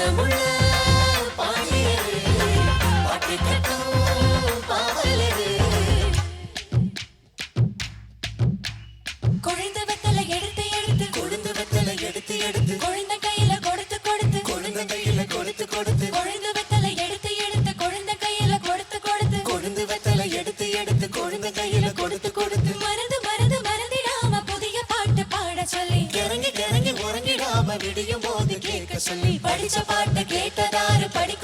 பாசமுள்ள பாட்டு கட்டும் குழந்தை வெத்தலை எடுத்து எடுத்து கொழுந்து வெத்தலை எடுத்து எடுத்து குழந்தை சொல்லி படிச்ச பாட்டு கேட்டதாரு படி